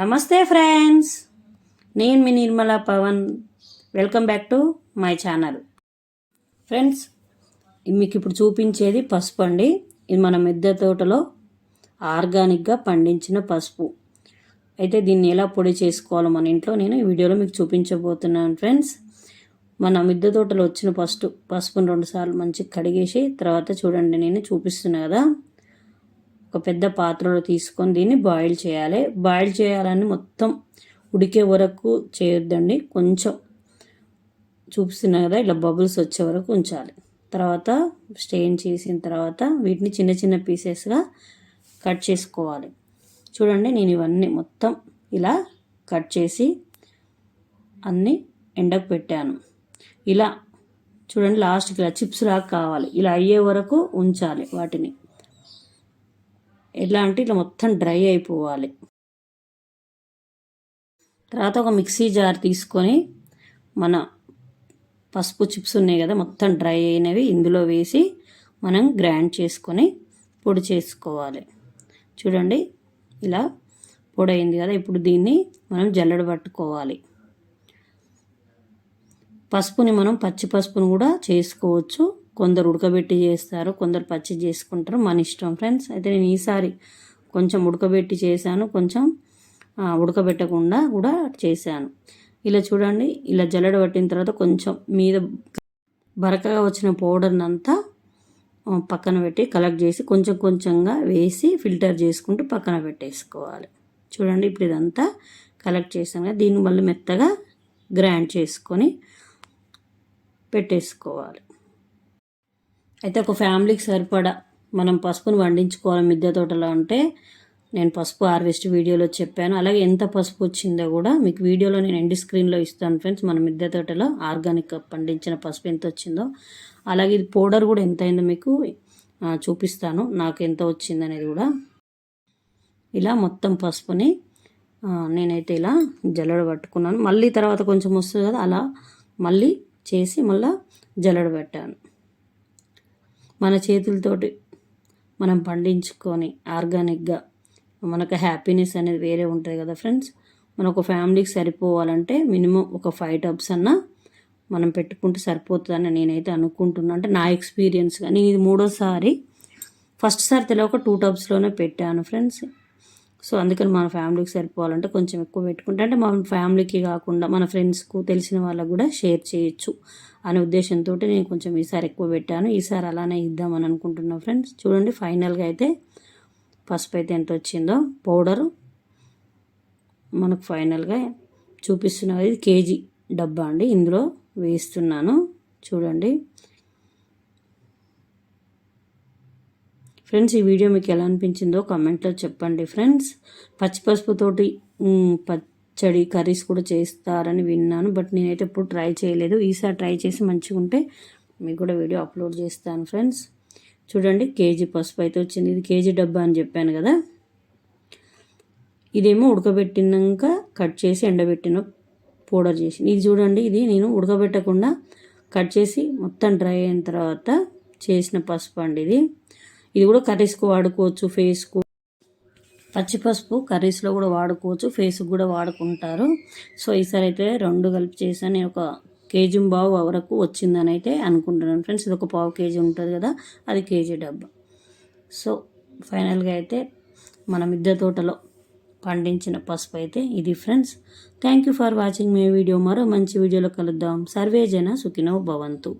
నమస్తే ఫ్రెండ్స్. నేను మీ Nirmala Pavan. Welcome back to my channel friends మీకు ఇప్పుడు చూపించేది పసుపు అండి. ఇది మన మిద్దె తోటలో ఆర్గానిక్గా పండించిన పసుపు. అయితే దీన్ని ఎలా పొడి చేసుకోవాలో మన ఇంట్లో నేను ఈ వీడియోలో మీకు చూపించబోతున్నాను ఫ్రెండ్స్. మన మిద్దె తోటలో వచ్చిన ఫస్ట్ పసుపును రెండుసార్లు మంచిగా కడిగేసి తర్వాత చూడండి నేను చూపిస్తున్నా కదా. ఒక పెద్ద పాత్రలో తీసుకొని దీన్ని బాయిల్ చేయాలి. బాయిల్ చేయాలని మొత్తం ఉడికే వరకు చేయొద్దండి. కొంచెం చూపిస్తున్నా కదా ఇలా బబుల్స్ వచ్చే వరకు ఉంచాలి. తర్వాత స్టెయిన్ చేసిన తర్వాత వీటిని చిన్న చిన్న పీసెస్గా కట్ చేసుకోవాలి. చూడండి నేను ఇవన్నీ మొత్తం ఇలా కట్ చేసి అన్నీ ఎండకు పెట్టాను. ఇలా చూడండి లాస్ట్కి ఇలా చిప్స్ లాగా కావాలి. ఇలా అయ్యే వరకు ఉంచాలి వాటిని. ఎలా అంటే ఇట్లా మొత్తం డ్రై అయిపోవాలి. తర్వాత ఒక మిక్సీ జార్ తీసుకొని మన పసుపు చిప్స్ ఉన్నాయి కదా మొత్తం డ్రై అయినవి ఇందులో వేసి మనం గ్రైండ్ చేసుకొని పొడి చేసుకోవాలి. చూడండి ఇలా పొడి అయింది కదా ఇప్పుడు దీన్ని మనం జల్లెడ పట్టుకోవాలి. పసుపుని మనం పచ్చి పసుపుని కూడా చేసుకోవచ్చు. కొందరు ఉడకబెట్టి చేస్తారు కొందరు పచ్చి చేసుకుంటారు. మన ఇష్టం ఫ్రెండ్స్ అయితే నేను ఈసారి కొంచెం ఉడకబెట్టి చేశాను. కొంచెం ఉడకబెట్టకుండా కూడా చేశాను. ఇలా చూడండి ఇలా జల్లెడ పట్టిన తర్వాత కొంచెం మీద బరకగా వచ్చిన పౌడర్ని అంతా పక్కన పెట్టి కలెక్ట్ చేసి కొంచెం కొంచెంగా వేసి ఫిల్టర్ చేసుకుంటూ పక్కన పెట్టేసుకోవాలి. చూడండి ఇప్పుడు ఇదంతా కలెక్ట్ చేసాను కదా దీన్ని మళ్ళీ మెత్తగా గ్రైండ్ చేసుకొని పెట్టేసుకోవాలి. అయితే ఒక ఫ్యామిలీకి సరిపడా మనం పసుపును వండించుకోవాలి మిద్దె తోటలో అంటే నేను పసుపు హార్వెస్ట్ వీడియోలో చెప్పాను. అలాగే ఎంత పసుపు వచ్చిందో కూడా మీకు వీడియోలో నేను ఎండి స్క్రీన్లో ఇస్తాను ఫ్రెండ్స్. మన మిద్దె తోటలో ఆర్గానిక్ పండించిన పసుపు ఎంత వచ్చిందో అలాగే ఇది పౌడర్ కూడా ఎంత అయిందో మీకు చూపిస్తాను. నాకు ఎంత వచ్చింది అనేది కూడా. ఇలా మొత్తం పసుపుని నేనైతే ఇలా జల్లడ పట్టుకున్నాను. మళ్ళీ తర్వాత కొంచెం వస్తుంది కదా అలా మళ్ళీ చేసి మళ్ళీ జల్లడ పెట్టాను. మన చేతులతోటి మనం పండించుకొని ఆర్గానిక్గా మనకు హ్యాపీనెస్ అనేది వేరే ఉంటుంది కదా ఫ్రెండ్స్. మన ఒక ఫ్యామిలీకి సరిపోవాలంటే మినిమం ఒక ఫైవ్ టబ్స్ అన్నా మనం పెట్టుకుంటే సరిపోతుందని నేనైతే అనుకుంటున్నాను అంటే నా ఎక్స్పీరియన్స్ నేను ఇది మూడోసారి ఫస్ట్ సారి తెలియక టూ టబ్స్లోనే పెట్టాను ఫ్రెండ్స్. సో అందుకని మన ఫ్యామిలీకి సరిపోవాలంటే కొంచెం ఎక్కువ పెట్టుకుంటే అంటే మన ఫ్యామిలీకి కాకుండా మన ఫ్రెండ్స్కు తెలిసిన వాళ్ళకు కూడా షేర్ చేయొచ్చు అనే ఉద్దేశంతో నేను కొంచెం ఈసారి ఎక్కువ పెట్టాను. ఈసారి అలానే ఇద్దామని అనుకుంటున్నాను ఫ్రెండ్స్. చూడండి ఫైనల్గా అయితే పసుపు అయితే ఎంత వచ్చిందో పౌడరు మనకు ఫైనల్గా చూపిస్తున్నది ఇది కేజీ డబ్బా అండి. ఇందులో వేస్తున్నాను. చూడండి ఫ్రెండ్స్ ఈ వీడియో మీకు ఎలా అనిపించిందో కమెంట్లో చెప్పండి. ఫ్రెండ్స్ పచ్చిపసుపుతోటి పచ్చడి కర్రీస్ కూడా చేస్తారని విన్నాను బట్ నేనైతే ఎప్పుడు ట్రై చేయలేదు. ఈసారి ట్రై చేసి మంచిగా ఉంటే మీకు కూడా వీడియో అప్లోడ్ చేస్తాను ఫ్రెండ్స్ చూడండి కేజీ పసుపు అయితే వచ్చింది. ఇది కేజీ డబ్బా అని చెప్పాను కదా. ఇదేమో ఉడకబెట్టినాక కట్ చేసి ఎండబెట్టిన పౌడర్ చేసి ఇది చూడండి ఇది నేను ఉడకబెట్టకుండా కట్ చేసి మొత్తం డ్రై అయిన తర్వాత చేసిన పసుపు అండి ఇది. ఇది కూడా కర్రీస్కు వాడుకోవచ్చు ఫేస్కు. పచ్చి పసుపు కర్రీస్లో కూడా వాడుకోవచ్చు ఫేస్కి కూడా వాడుకుంటారు. సో ఈసారి అయితే రెండు కలిపి చేశాను. నేను ఒక కేజీ బావు వరకు వచ్చిందని అయితే అనుకుంటున్నాను ఫ్రెండ్స్. ఇది ఒక పావు కేజీ ఉంటుంది కదా అది కేజీ డబ్బా. సో ఫైనల్గా అయితే మన మిద్దె తోటలో పండించిన పసుపు అయితే ఇది friends. Thank you for watching my video. మరో మంచి వీడియోలో కలుద్దాం. సర్వే జన సుఖినో భవంతు.